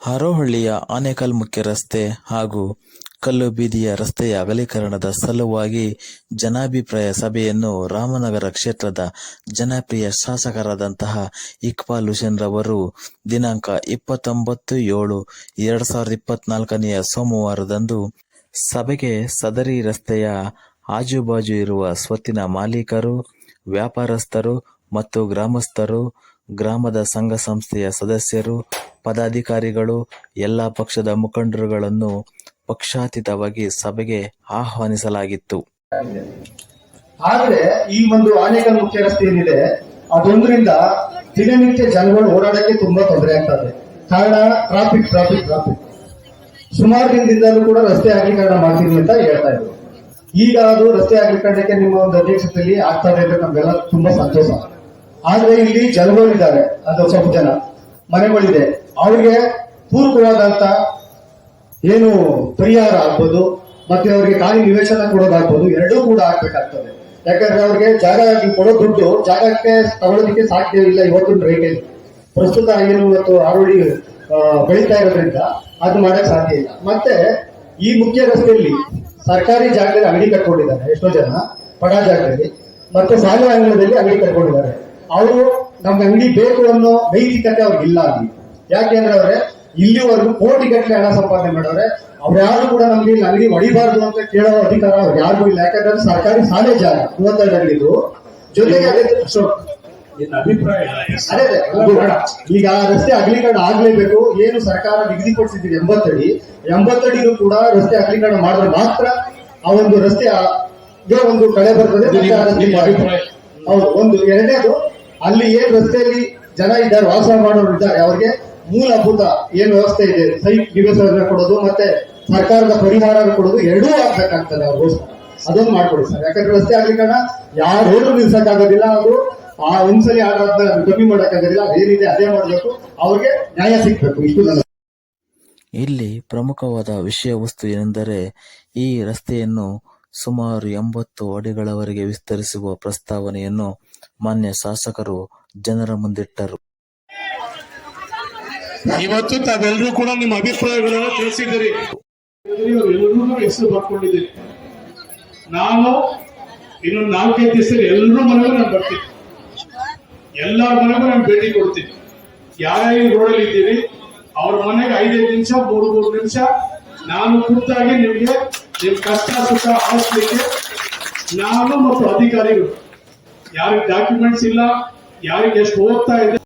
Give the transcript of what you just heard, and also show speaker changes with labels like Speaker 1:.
Speaker 1: ಹಾರೋಹಳ್ಳಿಯ ಆನೇಕಲ್ ಮುಖ್ಯ ರಸ್ತೆ ಹಾಗೂ ಕಲ್ಲು ಬೀದಿಯ ರಸ್ತೆಯ ಅಗಲೀಕರಣದ ಸಲುವಾಗಿ ಜನಾಭಿಪ್ರಾಯ ಸಭೆಯನ್ನು ರಾಮನಗರ ಕ್ಷೇತ್ರದ ಜನಪ್ರಿಯ ಶಾಸಕರಾದಂತಹ ಇಕ್ಬಾಲ್ ಹುಸೇನ್ ರವರು ದಿನಾಂಕ ಇಪ್ಪತ್ತೊಂಬತ್ತು ಏಳು ಎರಡು ಸಾವಿರದ ಇಪ್ಪತ್ನಾಲ್ಕನೆಯ ಸೋಮವಾರದಂದು ಸಭೆಗೆ ಸದರಿ ರಸ್ತೆಯ ಆಜುಬಾಜು ಇರುವ ಸ್ವತ್ತಿನ ಮಾಲೀಕರು, ವ್ಯಾಪಾರಸ್ಥರು ಮತ್ತು ಗ್ರಾಮಸ್ಥರು, ಗ್ರಾಮದ ಸಂಘ ಸಂಸ್ಥೆಯ ಸದಸ್ಯರು ಪದಾಧಿಕಾರಿಗಳು ಎಲ್ಲ ಪಕ್ಷದ ಮುಖಂಡರುಗಳನ್ನು ಪಕ್ಷಾತೀತವಾಗಿ ಸಭೆಗೆ ಆಹ್ವಾನಿಸಲಾಗಿತ್ತು.
Speaker 2: ಆದ್ರೆ ಈ ಒಂದು ಆನೇಕಲ್ ಮುಖ್ಯ ರಸ್ತೆ ಏನಿದೆ, ಅದೊಂದರಿಂದ ದಿನನಿತ್ಯ ಜನಗಳು ಓಡಾಡಕ್ಕೆ ತುಂಬಾ ತೊಂದರೆ ಆಗ್ತದೆ. ಕಾರಣ ಟ್ರಾಫಿಕ್ ಟ್ರಾಫಿಕ್ ಟ್ರಾಫಿಕ್ ಸುಮಾರು ದಿನದಿಂದಲೂ ಕೂಡ ರಸ್ತೆ ಅಗಲೀಕರಣ ಮಾಡ್ತೀನಿ ಅಂತ ಹೇಳ್ತಾ ಇದ್ರು. ಈಗ ಅದು ರಸ್ತೆ ಅಗಲೀಕರಣಕ್ಕೆ ನಿಮ್ಮ ಒಂದು ಅಧ್ಯಕ್ಷತೆಯಲ್ಲಿ ಆಗ್ತದೆ ಅಂತ ನಮ್ಗೆಲ್ಲ ತುಂಬಾ ಸಂತೋಷ. ಆದ್ರೆ ಇಲ್ಲಿ ಜನಗಳಿದ್ದಾರೆ ಅದು ಸ್ವಲ್ಪ ಜನ. ಮನೆಗಳಿದೆ. ಅವ್ರಿಗೆ ಪೂರ್ವವಾದಂತ ಏನು ಪರಿಹಾರ ಆಗ್ಬೋದು, ಮತ್ತೆ ಅವರಿಗೆ ಖಾಲಿ ನಿವೇಶನ ಕೊಡೋದಾಗ್ಬೋದು, ಎರಡೂ ಕೂಡ ಆಗ್ಬೇಕಾಗ್ತದೆ. ಯಾಕಂದ್ರೆ ಅವ್ರಿಗೆ ಜಾಗ ಕೊಡೋ ದುಡ್ಡು ಜಾಗಕ್ಕೆ ತಗೊಳ್ಳೋದಕ್ಕೆ ಸಾಧ್ಯ ಇಲ್ಲ ಇವತ್ತಿನ ರೇಟಲ್ಲಿ ಪ್ರಸ್ತುತ ಏನು ಇವತ್ತು ಆರೋಡಿ ಬೆಳೀತಾ ಇರೋದ್ರಿಂದ ಅದು ಮಾಡಕ್ ಸಾಧ್ಯ ಇಲ್ಲ. ಮತ್ತೆ ಈ ಮುಖ್ಯ ರಸ್ತೆಯಲ್ಲಿ ಸರ್ಕಾರಿ ಜಾಗದಲ್ಲಿ ಅಂಗಡಿ ಕಟ್ಕೊಂಡಿದ್ದಾರೆ. ಎಷ್ಟೋ ಜನ ಪಡ ಜಾಗದಲ್ಲಿ, ಮತ್ತೆ ಸಾಲ ಅಂಗಡದಲ್ಲಿ ಅಂಗಡಿ ಕಟ್ಕೊಂಡಿದ್ದಾರೆ. ಅವರು ನಮ್ಗೆ ಅಂಗಡಿ ಬೇಕು ಅನ್ನೋ ನೈತಿಕತೆ ಅವ್ರಿಗೆ ಇಲ್ಲ ಅಲ್ಲಿ. ಯಾಕೆಂದ್ರೆ ಅವ್ರೆ ಇಲ್ಲಿವರೆಗೂ ಕೋಟಿ ಗಟ್ಟಲೆ ಹಣ ಸಂಪಾದನೆ ಮಾಡೋರೆ. ಅವ್ರು ಯಾರು ಕೂಡ ನಮ್ಗೆ ಇಲ್ಲಿ ಅಂಗಡಿ ಹೊಡಿಬಾರ್ದು ಅಂತ ಕೇಳೋ ಅಧಿಕಾರ ಅವ್ರು ಯಾರಿಗೂ ಇಲ್ಲ. ಯಾಕಂದ್ರೆ ಸರ್ಕಾರಿ ಶಾಲೆ ಜಾಗ ಮೂವತ್ತೆರಡು ಅಂಗಡಿದು. ಜೊತೆಗೆ ಅದೇ
Speaker 3: ಅಭಿಪ್ರಾಯ
Speaker 2: ಅದೇ. ಈಗ ಆ ರಸ್ತೆ ಅಗಲೀಕರಣ ಆಗ್ಲೇಬೇಕು. ಏನು ಸರ್ಕಾರ ನಿಗದಿಪಡಿಸಿದ್ದೀವಿ ಎಂಬತ್ತಡಿ. ಎಂಬತ್ತಡಿಗೂ ಕೂಡ ರಸ್ತೆ ಅಗಲೀಕರಣ ಮಾಡಿದ್ರೆ ಮಾತ್ರ ಆ ಒಂದು ರಸ್ತೆ ಒಂದು ಕಳೆ ಬರ್ತದೆ ಹೌದು ಒಂದು ಎರಡನೇದು ಅಲ್ಲಿ ಏನ್ ರಸ್ತೆಯಲ್ಲಿ ಜನ ಇದ್ದಾರೆ, ವಾಸ ಮಾಡೋರು ಇದ್ದಾರೆ, ಅವ್ರಿಗೆ ಮೂಲಭೂತ ಏನ್ ವ್ಯವಸ್ಥೆ ಇದೆ? ಸೈಟ್ ನಿವೇಶನ ಕೊಡೋದು ಮತ್ತೆ ಸರ್ಕಾರದ ಪರಿಹಾರ ಕೊಡೋದು ಎರಡೂ ಆಗ್ಬೇಕಾಗ್ತದೆ ಅವ್ರಿಗೋಸ್ಕರ ಅದೊಂದು ಮಾಡ್ಕೊಡಿ ಸರ್. ಯಾಕಂದ್ರೆ ರಸ್ತೆ ಅಗಲೀಕರಣ ಯಾರು ನಿಲ್ಸಕ್ಕಾಗೋದಿಲ್ಲ ಅವರು ಆ ಒಂದ್ಸಲಿ ಅದು ಕಮ್ಮಿ ಮಾಡಕ್ಕಾಗೋದಿಲ್ಲ ಅದೇನಿದೆ ಅದೇ ಮಾಡಬೇಕು, ಅವ್ರಿಗೆ ನ್ಯಾಯ ಸಿಗ್ಬೇಕು, ಇಷ್ಟು ನನ್ನ
Speaker 1: ಇಲ್ಲಿ ಪ್ರಮುಖವಾದ ವಿಷಯ ವಸ್ತು ಏನೆಂದರೆ ಈ ರಸ್ತೆಯನ್ನು ಸುಮಾರು ಎಂಬತ್ತು ಅಡಿಗಳವರೆಗೆ ವಿಸ್ತರಿಸುವ ಪ್ರಸ್ತಾವನೆಯನ್ನು ಮಾನ್ಯ ಶಾಸಕರು ಜನರ ಮುಂದಿಟ್ಟರು.
Speaker 3: ಇವತ್ತು ತಾವೆಲ್ಲರೂ ಕೂಡ ನಿಮ್ಮ ಅಭಿಪ್ರಾಯಗಳನ್ನು ತಿಳಿಸಿದ್ದೀರಿ. ಎಲ್ಲರೂ ಹೆಸರು ಬರ್ಕೊಂಡಿದ್ದೀರಿ ನಾನು ಇನ್ನೊಂದು ನಾಲ್ಕೈದು ದಿವಸ ಎಲ್ಲರೂ ಮನೆಗೂ ನಾನು ಬರ್ತೀನಿ. ಎಲ್ಲರ ಮನೆಗೂ ನಾನು ಭೇಟಿ ಕೊಡ್ತೀನಿ. ಯಾರ್ಯಾರು ರೋಡಲ್ಲಿ ಇದ್ದೀರಿ ಅವ್ರ ಮನೆಗೆ ಐದೈದು ನಿಮಿಷ ಮೂರು ಮೂರು ನಿಮಿಷ ನಾನು ಖುದ್ದಾಗಿ ನಿಮ್ಗೆ ನಿಮ್ ಕಷ್ಟ ಸುಖ ಆಲಿಸ್ಲಿಕ್ಕೆ ನಾನು ಮತ್ತು ಅಧಿಕಾರಿಗಳು ಯಾರಿಗೆ ಡಾಕ್ಯುಮೆಂಟ್ಸ್ ಇಲ್ಲ ಯಾರಿಗೆ ಎಷ್ಟು ಹೋಗ್ತಾ ಇದೆ